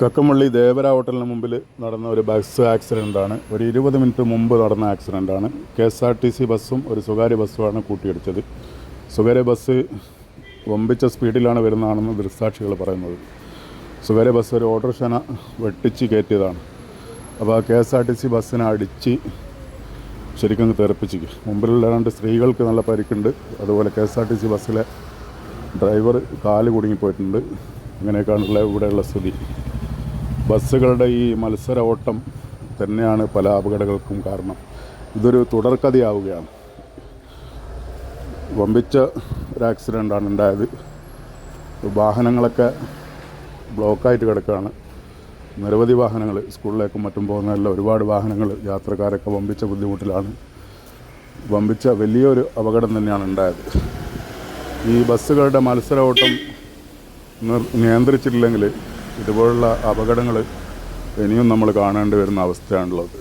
കക്കമള്ളി ദേവര ഹോട്ടലിന് മുമ്പിൽ നടന്ന ഒരു ബസ് ആക്സിഡന്റാണ് ഒരു ഇരുപത് മിനിറ്റ് മുമ്പ് നടന്ന ആക്സിഡന്റാണ് K S R T C ബസ്സും ഒരു സ്വകാര്യ ബസ്സുമാണ് കൂട്ടിയിടിച്ചത്. സ്വകാര്യ ബസ് വമ്പിച്ച സ്പീഡിലാണ് വരുന്നതാണെന്ന് ദൃക്സാക്ഷികൾ പറയുന്നത്. സ്വകാര്യ ബസ് ഒരു ഓട്ടോറിക്ഷന വെട്ടിച്ച് കയറ്റിയതാണ്. അപ്പോൾ ആ K S R T C ബസ്സിനെ അടിച്ച് ശരിക്കും തെറിപ്പിച്ചു. മുമ്പിലുള്ള രണ്ട് സ്ത്രീകൾക്ക് നല്ല പരിക്കുണ്ട്. അതുപോലെ K S R T C ബസ്സിലെ ഡ്രൈവർ കാൽ കുടുങ്ങിപ്പോയിട്ടുണ്ട്. അങ്ങനെയൊക്കെയാണുള്ള ഇവിടെയുള്ള സ്ഥിതി. ബസ്സുകളുടെ ഈ മത്സര ഓട്ടം തന്നെയാണ് പല അപകടങ്ങൾക്കും കാരണം. ഇതൊരു തുടർക്കഥയാവുകയാണ് വമ്പിച്ച ഒരു ആക്സിഡന്റാണ് ഉണ്ടായത്. വാഹനങ്ങളൊക്കെ ബ്ലോക്കായിട്ട് കിടക്കുകയാണ്. നിരവധി വാഹനങ്ങൾ സ്കൂളിലേക്കും മറ്റും പോകുന്നതല്ല ഒരുപാട് വാഹനങ്ങൾ യാത്രക്കാരൊക്കെ വമ്പിച്ച ബുദ്ധിമുട്ടിലാണ്. വമ്പിച്ച വലിയൊരു അപകടം തന്നെയാണ് ഉണ്ടായത്. ഈ ബസ്സുകളുടെ മത്സര ഓട്ടം നിയന്ത്രിച്ചിട്ടില്ലെങ്കിൽ ഇതുപോലുള്ള അപകടങ്ങൾ ഇനിയും നമ്മൾ കാണേണ്ടി വരുന്ന അവസ്ഥയാണുള്ളത്.